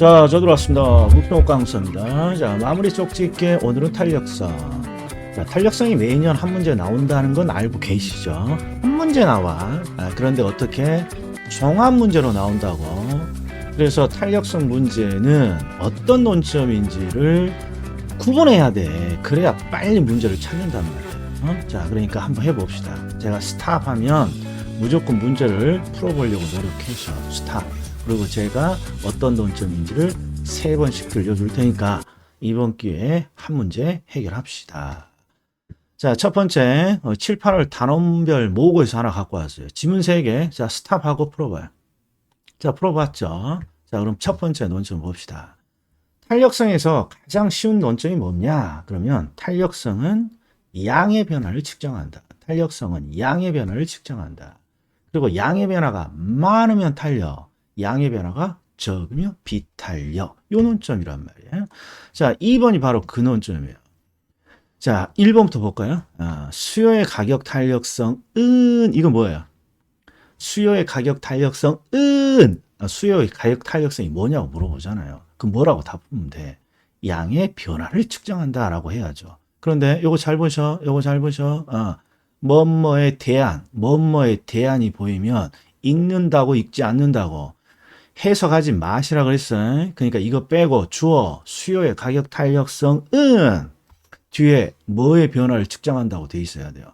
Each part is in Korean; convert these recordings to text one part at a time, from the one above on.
자, 저 들어왔습니다. 목표 강사입니다. 자, 마무리 쪽집게 오늘은 탄력성. 자, 탄력성이 매년 한 문제 나온다는 건 알고 계시죠? 한 문제 나와. 아, 그런데 어떻게 종합 문제로 나온다고? 그래서 탄력성 문제는 어떤 논점인지를 구분해야 돼. 그래야 빨리 문제를 찾는단 말이야. 어? 자, 그러니까 한번 해봅시다. 제가 스탑하면 무조건 문제를 풀어보려고 노력해서 스탑. 그리고 제가 어떤 논점인지를 세 번씩 들려줄 테니까 이번 기회에 한 문제 해결합시다. 자, 첫 번째, 어, 7, 8월 단원별 모국에서 하나 갖고 왔어요. 지문 3개. 자, 스탑하고 풀어봐요. 자, 풀어봤죠? 자, 그럼 첫 번째 논점 봅시다. 탄력성에서 가장 쉬운 논점이 뭐냐? 그러면 탄력성은 양의 변화를 측정한다. 탄력성은 양의 변화를 측정한다. 그리고 양의 변화가 많으면 탄력, 양의 변화가 적으면 비탄력. 요 논점이란 말이에요. 자, 2번이 바로 그 논점이에요. 자, 1번부터 볼까요? 아, 수요의 가격 탄력성은 이거 뭐예요? 수요의 가격 탄력성은 아, 수요의 가격 탄력성이 뭐냐고 물어보잖아요. 그 뭐라고 답하면 돼? 양의 변화를 측정한다라고 해야죠. 그런데 요거 잘 보셔. 요거 잘 보셔. 어, 뭐뭐의 대안, 뭐뭐의 대안이 보이면 읽는다고 읽지 않는다고 해석하지 마시라 그랬어요. 그러니까 이거 빼고 주어 수요의 가격 탄력성은 뒤에 뭐의 변화를 측정한다고 돼 있어야 돼요.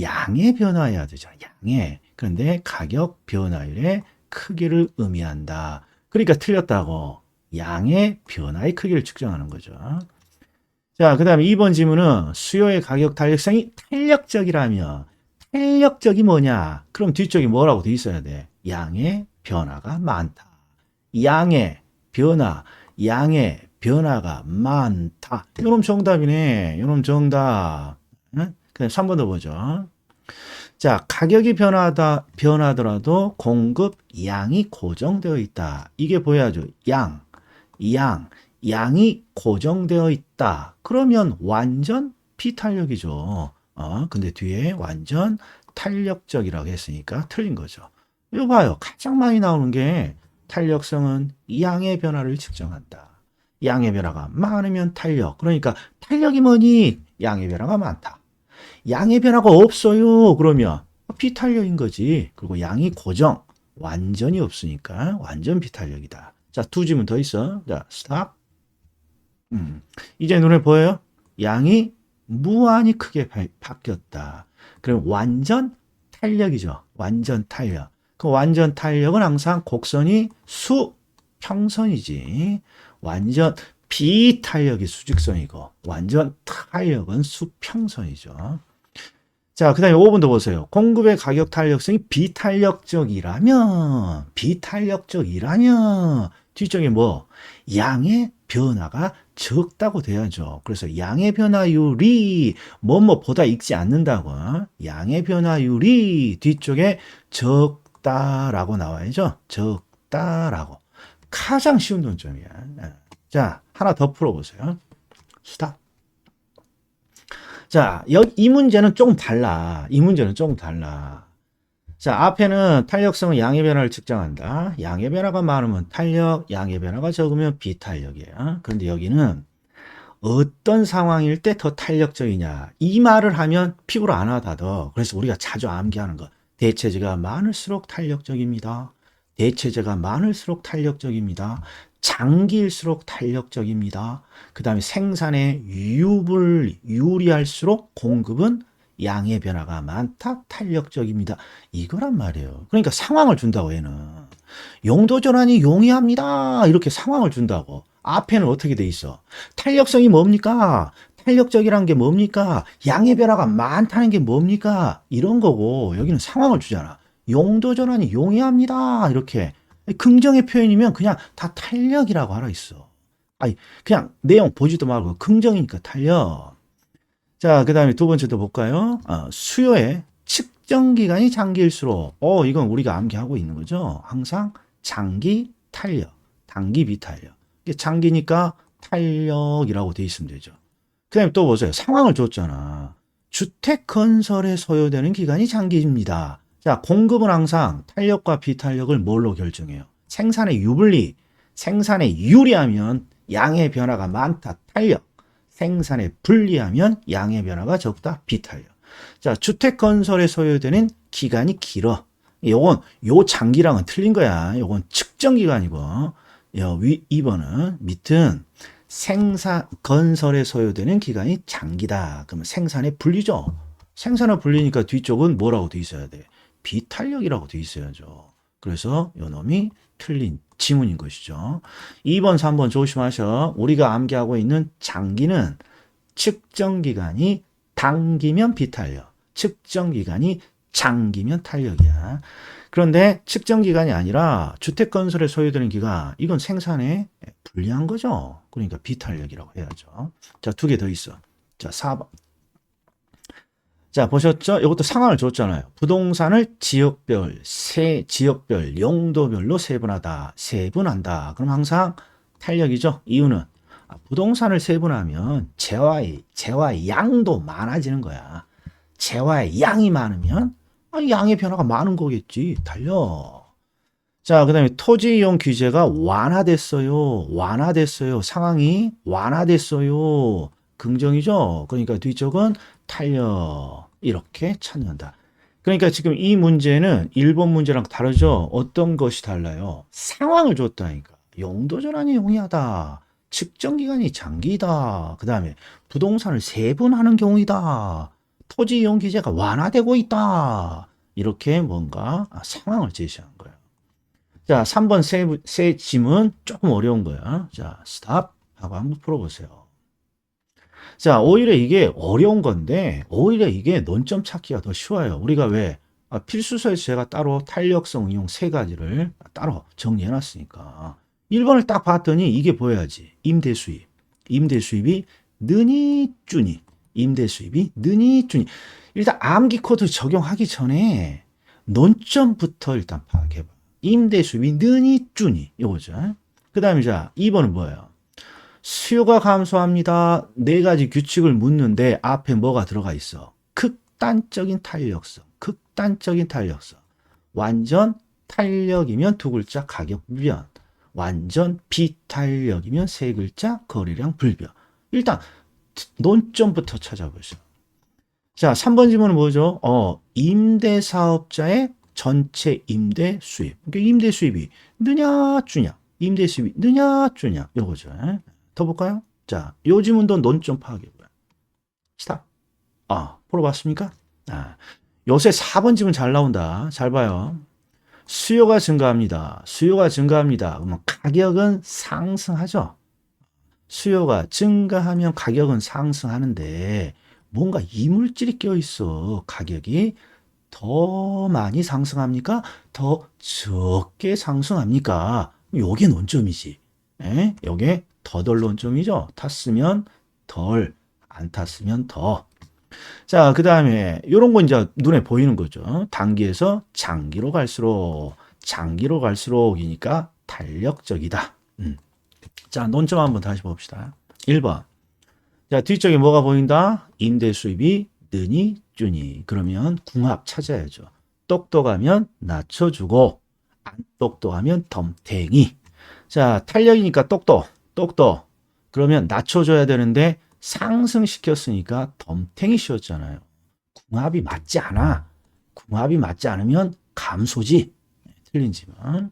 양의 변화해야 되죠. 양의. 그런데 가격 변화율의 크기를 의미한다. 그러니까 틀렸다고. 양의 변화의 크기를 측정하는 거죠. 자, 그 다음에 2번 질문은 수요의 가격 탄력성이 탄력적이라면 탄력적이 뭐냐? 그럼 뒤쪽이 뭐라고 돼 있어야 돼? 양의 변화가 많다. 양의 변화, 양의 변화가 많다. 이놈 정답이네. 이놈 정답. 응? 그다음 3번 더 보죠. 자, 가격이 변하다, 변하더라도 공급 양이 고정되어 있다. 이게 보여야죠. 양, 양, 양이 고정되어 있다. 그러면 완전 비탄력이죠. 어, 근데 뒤에 완전 탄력적이라고 했으니까 틀린 거죠. 이거 봐요. 가장 많이 나오는 게 탄력성은 양의 변화를 측정한다. 양의 변화가 많으면 탄력. 그러니까 탄력이 뭐니? 양의 변화가 많다. 양의 변화가 없어요. 그러면 비탄력인 거지. 그리고 양이 고정. 완전히 없으니까 완전 비탄력이다. 자, 두 질문 더 있어. 자, 스탑. 음. 이제 눈에 보여요? 양이 무한히 크게 바, 바뀌었다. 그럼 완전 탄력이죠. 완전 탄력. 그 완전 탄력은 항상 곡선이 수 평선이지. 완전 비탄력이 수직선이고 완전 탄력은 수평선이죠. 자, 그 다음에 5번 더 보세요. 공급의 가격 탄력성이 비탄력적이라면, 비탄력적이라면, 뒤쪽에 뭐, 양의 변화가 적다고 돼야죠. 그래서 양의 변화율이 뭐뭐보다 읽지 않는다고. 양의 변화율이 뒤쪽에 적 다라고 나와야죠. 적다라고. 가장 쉬운 논점이야. 자, 하나 더 풀어보세요. 스탑. 자, 이 문제는 조금 달라. 이 문제는 조금 달라. 자, 앞에는 탄력성은 양의 변화를 측정한다. 양의 변화가 많으면 탄력, 양의 변화가 적으면 비탄력이에요. 그런데 여기는 어떤 상황일 때 더 탄력적이냐. 이 말을 하면 피부로 안 와닿아. 그래서 우리가 자주 암기하는 거. 대체제가 많을수록 탄력적입니다. 대체제가 많을수록 탄력적입니다. 장기일수록 탄력적입니다. 그 다음에 생산에 유불, 유리할수록 공급은 양의 변화가 많다, 탄력적입니다. 이거란 말이에요. 그러니까 상황을 준다고 얘는. 용도 전환이 용이합니다. 이렇게 상황을 준다고. 앞에는 어떻게 돼 있어? 탄력성이 뭡니까? 탄력적이란 게 뭡니까? 양의 변화가 많다는 게 뭡니까? 이런 거고, 여기는 상황을 주잖아. 용도 전환이 용이합니다. 이렇게. 긍정의 표현이면 그냥 다 탄력이라고 알아 있어. 아니, 그냥 내용 보지도 말고 긍정이니까 탄력. 자, 그 다음에 두 번째도 볼까요? 어, 수요의 측정 기간이 장기일수록, 어, 이건 우리가 암기하고 있는 거죠. 항상 장기 탄력, 단기 비탄력. 장기니까 탄력이라고 돼 있으면 되죠. 그 다음에 또 보세요. 상황을 줬잖아. 주택 건설에 소요되는 기간이 장기입니다. 자, 공급은 항상 탄력과 비탄력을 뭘로 결정해요? 생산의 유불리, 생산에 유리하면 양의 변화가 많다. 탄력. 생산에 불리하면 양의 변화가 적다. 비탄력. 자, 주택 건설에 소요되는 기간이 길어. 요건 요 장기랑은 틀린 거야. 요건 측정 기간이고. 요 위, 2번은 밑은 생산 건설에 소요되는 기간이 장기다. 그러면 생산에 불리죠. 생산에 불리니까 뒤쪽은 뭐라고 돼 있어야 돼? 비탄력이라고 돼 있어야죠. 그래서 요 놈이 틀린 지문인 것이죠. 2번, 3번 조심하셔. 우리가 암기하고 있는 장기는 측정 기간이 단기면 비탄력, 측정 기간이 장기면 탄력이야. 그런데 측정 기간이 아니라 주택 건설에 소요되는 기간, 이건 생산에 불리한 거죠. 그러니까 비탄력이라고 해야죠. 자, 두 개 더 있어. 자, 4번. 자, 보셨죠? 이것도 상황을 줬잖아요. 부동산을 지역별, 세, 지역별, 용도별로 세분하다. 세분한다. 그럼 항상 탄력이죠. 이유는 아, 부동산을 세분하면 재화의, 재화의 양도 많아지는 거야. 재화의 양이 많으면 아, 양의 변화가 많은 거겠지. 달려. 자, 그 다음에 토지 이용 규제가 완화됐어요. 완화됐어요. 상황이 완화됐어요. 긍정이죠. 그러니까 뒤쪽은 탄력. 이렇게 찾는다. 그러니까 지금 이 문제는 일본 문제랑 다르죠. 어떤 것이 달라요? 상황을 줬다니까. 용도 전환이 용이하다. 측정 기간이 장기다. 그 다음에 부동산을 세분하는 경우이다. 토지 이용 규제가 완화되고 있다. 이렇게 뭔가 상황을 제시한 거예요. 자, 3번 세, 세 짐은 조금 어려운 거야. 자, 스탑 하고 한번 풀어보세요. 자, 오히려 이게 어려운 건데, 오히려 이게 논점 찾기가 더 쉬워요. 우리가 왜, 아, 필수서에서 제가 따로 탄력성 응용 세 가지를 따로 정리해 놨으니까. 1번을 딱 봤더니 이게 보여야지. 임대 수입. 임대 수입이 느니 쭈니. 임대 수입이 느니 쭈니. 일단 암기 코드 적용하기 전에 논점부터 일단 파악해봐. 임대 수입이 느니 쭈니. 이거죠. 그 다음에 자, 2번은 뭐예요? 수요가 감소합니다. 네 가지 규칙을 묻는데 앞에 뭐가 들어가 있어? 극단적인 탄력성. 극단적인 탄력성. 완전 탄력이면 두 글자 가격 불변. 완전 비탄력이면 세 글자 거래량 불변. 일단 논점부터 찾아보죠. 자, 3번 질문은 뭐죠? 어, 임대 사업자의 전체 임대 수입. 그러니까 임대 수입이 느냐 주냐. 임대 수입이 느냐 주냐. 요거죠. 더 볼까요? 자, 요 지문도 논점 파악해봐요. 스탑. 아, 풀어봤습니까? 아, 요새 4번 지문 잘 나온다. 잘 봐요. 수요가 증가합니다. 수요가 증가합니다. 그러면 가격은 상승하죠. 수요가 증가하면 가격은 상승하는데 뭔가 이물질이 껴있어. 가격이 더 많이 상승합니까? 더 적게 상승합니까? 요게 논점이지. 에? 요게 더덜 논점이죠. 탔으면 덜, 안 탔으면 더. 자, 그 다음에 요런 거 이제 눈에 보이는 거죠. 단기에서 장기로 갈수록, 장기로 갈수록이니까 탄력적이다. 음. 자, 논점 한번 다시 봅시다. 1번. 자, 뒤쪽에 뭐가 보인다? 임대 수입이 느니, 쭈니. 그러면 궁합 찾아야죠. 똑똑하면 낮춰주고, 안 똑똑하면 덤탱이. 자, 탄력이니까 똑똑, 똑똑. 그러면 낮춰줘야 되는데, 상승시켰으니까 덤탱이 씌웠잖아요. 궁합이 맞지 않아. 궁합이 맞지 않으면 감소지. 네, 틀린지만.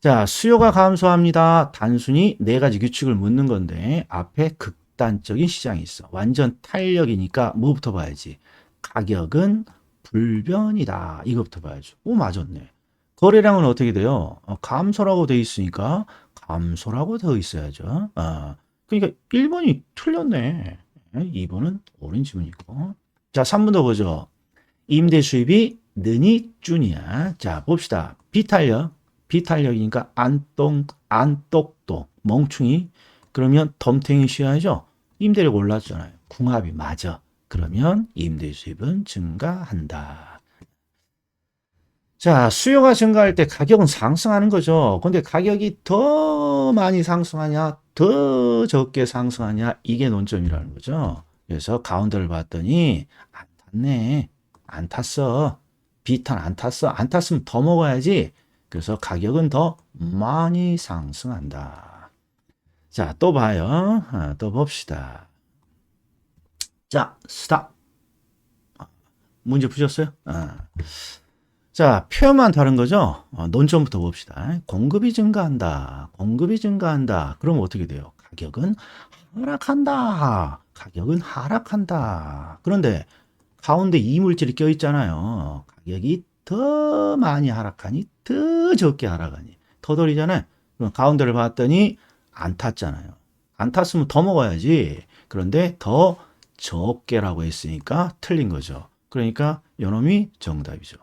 자, 수요가 감소합니다. 단순히 네 가지 규칙을 묻는 건데 앞에 극단적인 시장이 있어. 완전 탄력이니까 뭐부터 봐야지. 가격은 불변이다. 이것부터 봐야죠. 오, 맞았네. 거래량은 어떻게 돼요? 어, 감소라고 돼 있으니까 감소라고 되어 있어야죠. 아, 그러니까 1번이 틀렸네. 2번은 옳은 지문이고. 자, 3번도 보죠. 임대 수입이 느니 쭈니야. 자, 봅시다. 비탄력. 비탄력이니까 안똥, 안똑똑, 멍충이. 그러면 덤탱이 쉬어야죠. 임대를 올랐잖아요. 궁합이 맞아. 그러면 임대 수입은 증가한다. 자, 수요가 증가할 때 가격은 상승하는 거죠. 근데 가격이 더 많이 상승하냐, 더 적게 상승하냐, 이게 논점이라는 거죠. 그래서 가운데를 봤더니, 안 탔네. 안 탔어. 비탄 안 탔어. 안 탔으면 더 먹어야지. 그래서 가격은 더 많이 상승한다. 자, 또 봐요. 아, 또 봅시다. 자, 스탑. 아, 문제 푸셨어요? 아. 자, 표현만 다른 거죠? 어, 논점부터 봅시다. 공급이 증가한다. 공급이 증가한다. 그럼 어떻게 돼요? 가격은 하락한다. 가격은 하락한다. 그런데 가운데 이물질이 껴 있잖아요. 가격이 더 많이 하락하니 더 적게 하락하니 터덜이잖아요. 그럼 가운데를 봤더니 안 탔잖아요. 안 탔으면 더 먹어야지. 그런데 더 적게라고 했으니까 틀린 거죠. 그러니까 요놈이 정답이죠.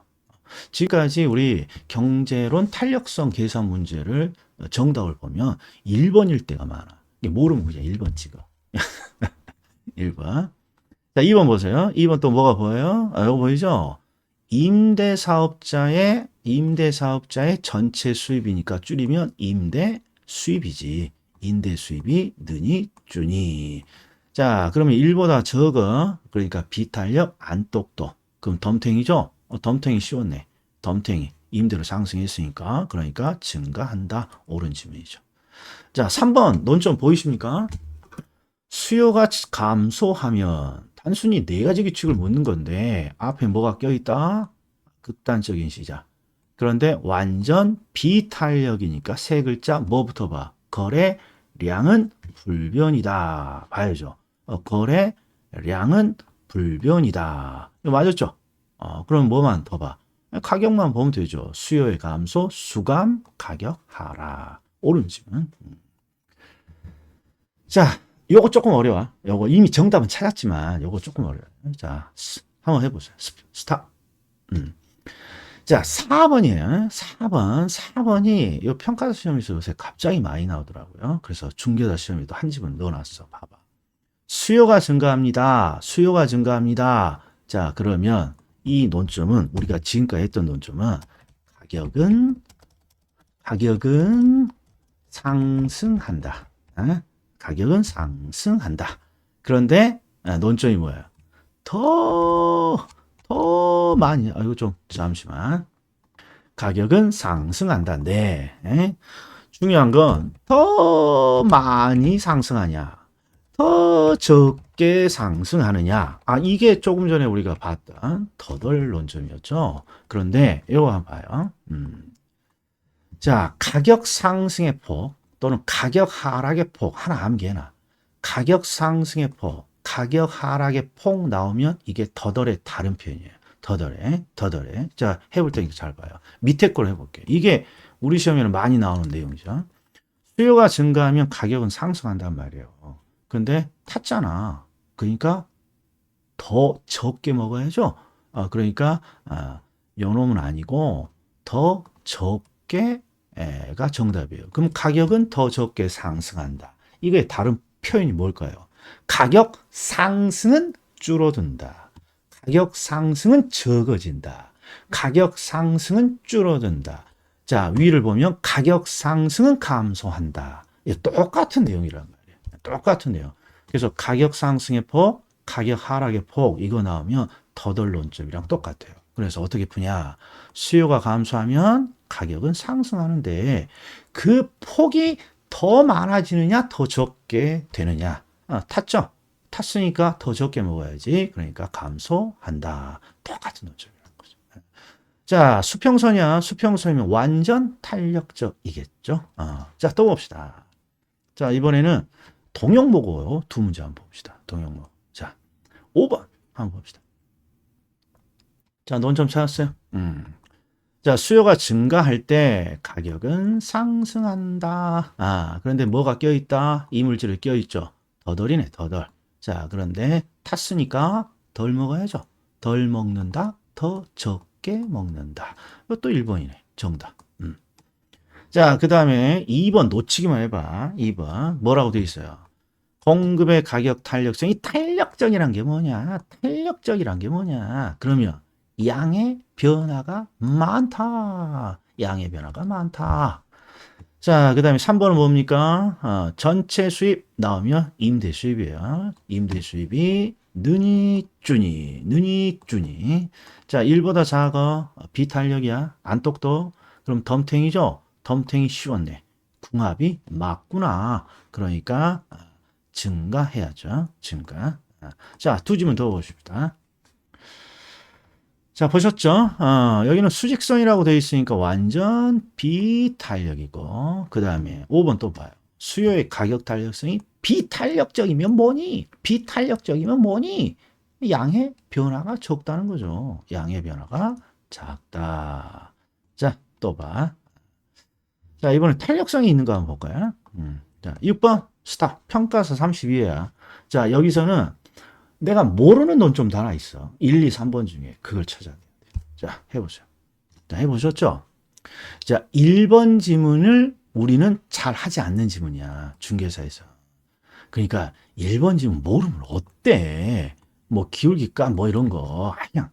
지금까지 우리 경제론 탄력성 계산 문제를 정답을 보면 1번일 때가 많아. 모르면 그냥 1번 찍어. 1번. 자, 2번 보세요. 2번 또 뭐가 보여요? 아, 이거 보이죠? 임대 사업자의, 임대 사업자의 전체 수입이니까 줄이면 임대 수입이지. 임대 수입이 느니 주니. 자, 그러면 1보다 적어. 그러니까 비탄력 안똑똑. 그럼 덤탱이죠? 어, 덤탱이 씌웠네. 덤탱이. 임대로 상승했으니까. 그러니까 증가한다. 옳은 지문이죠. 자, 3번 논점 보이십니까? 수요가 감소하면 단순히 네 가지 규칙을 묻는 건데 앞에 뭐가 껴있다? 극단적인 시작. 그런데 완전 비탄력이니까 세 글자 뭐부터 봐? 거래량은 불변이다. 봐야죠. 어, 거래량은 불변이다. 맞았죠? 어, 그럼 뭐만 더 봐? 가격만 보면 되죠. 수요의 감소, 수감, 가격 하락. 음. 자, 요거 조금 어려워. 요거 이미 정답은 찾았지만 요거 조금 어려워요. 자, 스- 한번 해보세요. 스- 스탑. 음. 자, 4번이에요. 4번. 4번이 요 평가사 시험에서 요새 갑자기 많이 나오더라고요. 그래서 중개사 시험에도 한 집은 넣어놨어. 봐봐. 수요가 증가합니다. 수요가 증가합니다. 자, 그러면 이 논점은 우리가 지금까지 했던 논점은 가격은 가격은 상승한다. 어? 가격은 상승한다. 그런데 아, 논점이 뭐예요? 더, 더 많이, 아, 이거 좀, 잠시만. 가격은 상승한다. 네. 에? 중요한 건 더 많이 상승하냐, 더 적게 상승하느냐. 아, 이게 조금 전에 우리가 봤던 더덜 논점이었죠. 그런데 이거 한번 봐요. 음. 자, 가격 상승의 폭 또는 가격 하락의 폭 하나 암기해놔. 가격 상승의 폭, 가격 하락의 폭 나오면 이게 더덜의 다른 표현이에요. 더덜에, 더덜에. 자, 해볼 테니까 잘 봐요. 밑에 걸 해볼게요. 이게 우리 시험에는 많이 나오는 내용이죠. 수요가 증가하면 가격은 상승한단 말이에요. 근데 탔잖아. 그러니까 더 적게 먹어야죠. 아, 그러니까 아, 요놈은 아니고 더 적게 가 정답이에요. 그럼 가격은 더 적게 상승한다. 이게 다른 표현이 뭘까요? 가격 상승은 줄어든다. 가격 상승은 적어진다. 가격 상승은 줄어든다. 자, 위를 보면 가격 상승은 감소한다. 똑같은 내용이란 말이에요. 똑같은 내용. 그래서 가격 상승의 폭, 가격 하락의 폭, 이거 나오면 더덜론점이랑 똑같아요. 그래서 어떻게 푸냐? 수요가 감소하면 가격은 상승하는데 그 폭이 더 많아지느냐, 더 적게 되느냐? 아, 탔죠? 탔으니까 더 적게 먹어야지. 그러니까 감소한다. 똑같은 논점이라는 거죠. 자, 수평선이야. 수평선이면 완전 탄력적이겠죠? 어, 자, 또 봅시다. 자, 이번에는 동형보고 두 문제 한번 봅시다. 동형보. 자, 5번 한번 봅시다. 자, 논점 찾았어요? 음. 자, 수요가 증가할 때 가격은 상승한다. 아, 그런데 뭐가 껴있다? 이물질을 껴있죠. 더덜이네, 더덜. 자, 그런데 탔으니까 덜 먹어야죠. 덜 먹는다, 더 적게 먹는다. 이것도 1번이네. 정답. 음. 자, 그 다음에 2번 놓치기만 해봐. 2번. 뭐라고 돼 있어요? 공급의 가격 탄력성이 탄력적이란 게 뭐냐? 탄력적이란 게 뭐냐? 그러면 양의 변화가 많다. 양의 변화가 많다. 자, 그 다음에 3번은 뭡니까? 어, 전체 수입 나오면 임대 수입이에요. 임대 수입이 느니 주니, 느니 주니. 자, 1보다 작아. 비탄력이야. 안똑똑. 그럼 덤탱이죠? 덤탱이 씌웠네. 궁합이 맞구나. 그러니까 아, 증가해야죠. 증가. 아, 자, 두 지문 더 보십시다. 자, 보셨죠? 어, 여기는 수직선이라고 되어 있으니까 완전 비탄력이고, 그 다음에 5번 또 봐요. 수요의 가격 탄력성이 비탄력적이면 뭐니? 비탄력적이면 뭐니? 양의 변화가 적다는 거죠. 양의 변화가 작다. 자, 또 봐. 자, 이번에 탄력성이 있는 거 한번 볼까요? 음, 자, 6번 스탑. 평가서 32회야. 자, 여기서는 내가 모르는 돈좀 하나 있어. 1, 2, 3번 중에 그걸 찾아야 돼. 자, 해보세요. 자, 해보셨죠? 자, 1번 지문을 우리는 잘 하지 않는 지문이야. 중개사에서. 그러니까 1번 지문 모르면 어때? 뭐 기울기가 뭐 이런 거. 그냥.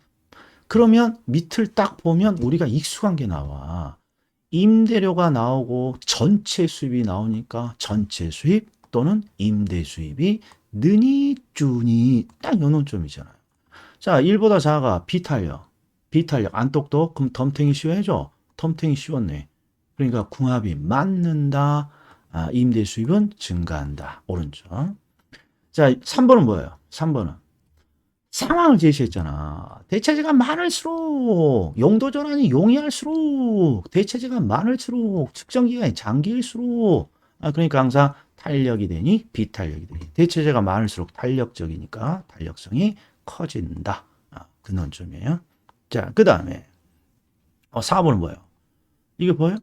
그러면 밑을 딱 보면 우리가 익숙한 게 나와. 임대료가 나오고 전체 수입이 나오니까 전체 수입 또는 임대 수입이 느니 쭈니 딱 요놈 점 이잖아요. 자, 1보다 작아 비탄력. 비탄력 안 똑똑 그럼 덤탱이 씌워야죠. 덤탱이 씌웠네. 그러니까 궁합이 맞는다. 아, 임대 수입은 증가한다. 오른쪽. 자, 3번은 뭐예요? 3번은 상황을 제시했잖아. 대체제가 많을수록 용도 전환이 용이할수록 대체제가 많을수록 측정 기간이 장기일수록 아, 그러니까 항상 탄력이 되니 비탄력이 되니. 대체제가 많을수록 탄력적이니까 탄력성이 커진다. 아, 그 논점이에요. 자, 그 다음에 어, 4번은 뭐예요? 이게 뭐예요?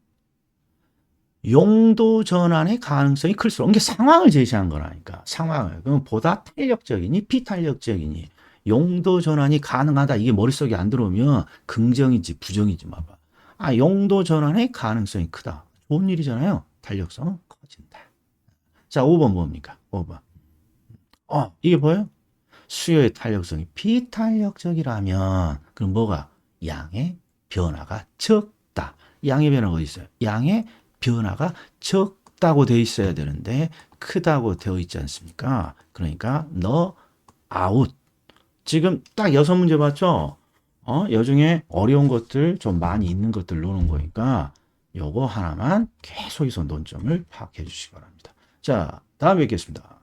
용도 전환의 가능성이 클수록. 이게 상황을 제시한 거라니까. 상황을. 그럼 보다 탄력적이니 비탄력적이니. 용도 전환이 가능하다. 이게 머릿속에 안 들어오면 긍정인지 부정인지 봐봐. 아 용도 전환의 가능성이 크다. 좋은 일이잖아요. 탄력성은 커진다 자 5번 뭡니까 5번 어 이게 뭐예요 수요의 탄력성이 비탄력적이라면 그럼 뭐가 양의 변화가 적다 양의 변화가 어디 있어요 양의 변화가 적다고 되어 있어야 되는데 크다고 되어 있지 않습니까? 그러니까 너 아웃. 지금 딱 여섯 문제 봤죠? 어, 여중에 어려운 것들 좀 많이 있는 것들 노는 거니까 요거 하나만 계속해서 논점을 파악해 주시기 바랍니다. 자, 다음에 뵙겠습니다.